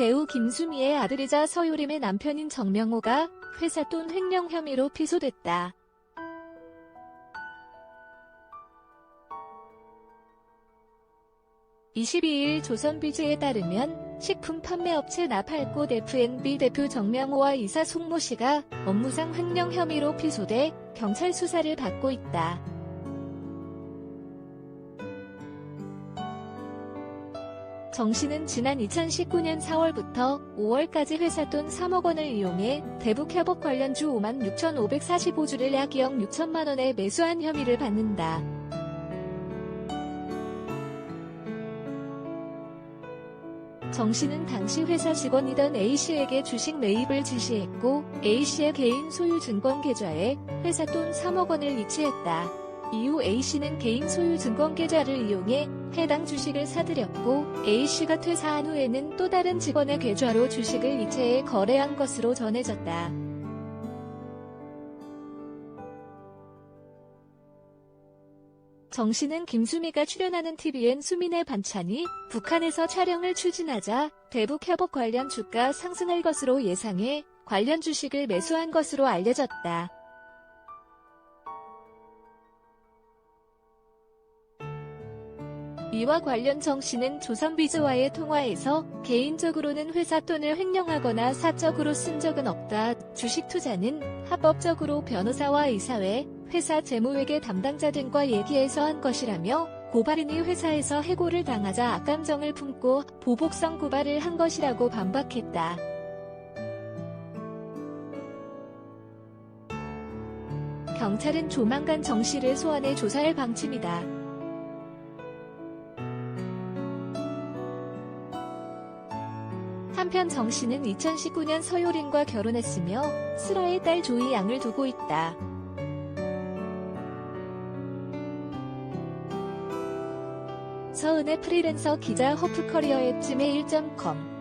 배우 김수미의 아들이자 서유림의 남편인 정명호가 회사 돈 횡령 혐의로 피소됐다. (22일) 조선비즈에 따르면 식품 판매업체 나팔꽃 F&B 대표 정명호와 이사 송모 씨가 업무상 횡령 혐의로 피소돼 경찰 수사를 받고 있다. 정 씨는 지난 2019년 4월부터 5월까지 회사 돈 3억 원을 이용해 대북 협업 관련 주 5만 6,545주를 약 2억 6천만 원에 매수한 혐의를 받는다. 정 씨는 당시 회사 직원이던 A씨에게 주식 매입을 지시했고 A씨의 개인 소유 증권 계좌에 회사 돈 3억 원을 이체했다. 이후 A씨는 개인 소유 증권 계좌를 이용해 해당 주식을 사들였고 A씨가 퇴사한 후에는 또 다른 직원의 계좌로 주식을 이체해 거래한 것으로 전해졌다. 정 씨는 김수미가 출연하는 TVN 수민의 반찬이 북한에서 촬영을 추진하자 대북 협업 관련 주가 상승할 것으로 예상해 관련 주식을 매수한 것으로 알려졌다. 이와 관련 정 씨는 조선비즈와의 통화에서 개인적으로는 회사 돈을 횡령하거나 사적으로 쓴 적은 없다. 주식 투자는 합법적으로 변호사와 이사회, 회사 재무회계 담당자 등과 얘기해서 한 것이라며 고발인이 회사에서 해고를 당하자 악감정을 품고 보복성 고발을 한 것이라고 반박했다. 경찰은 조만간 정 씨를 소환해 조사할 방침이다. 한편 정 씨는 2019년 서효린과 결혼했으며 슬아의 딸 조이 양을 두고 있다. 서은의 프리랜서 기자 허프커리어 앱 지메일.com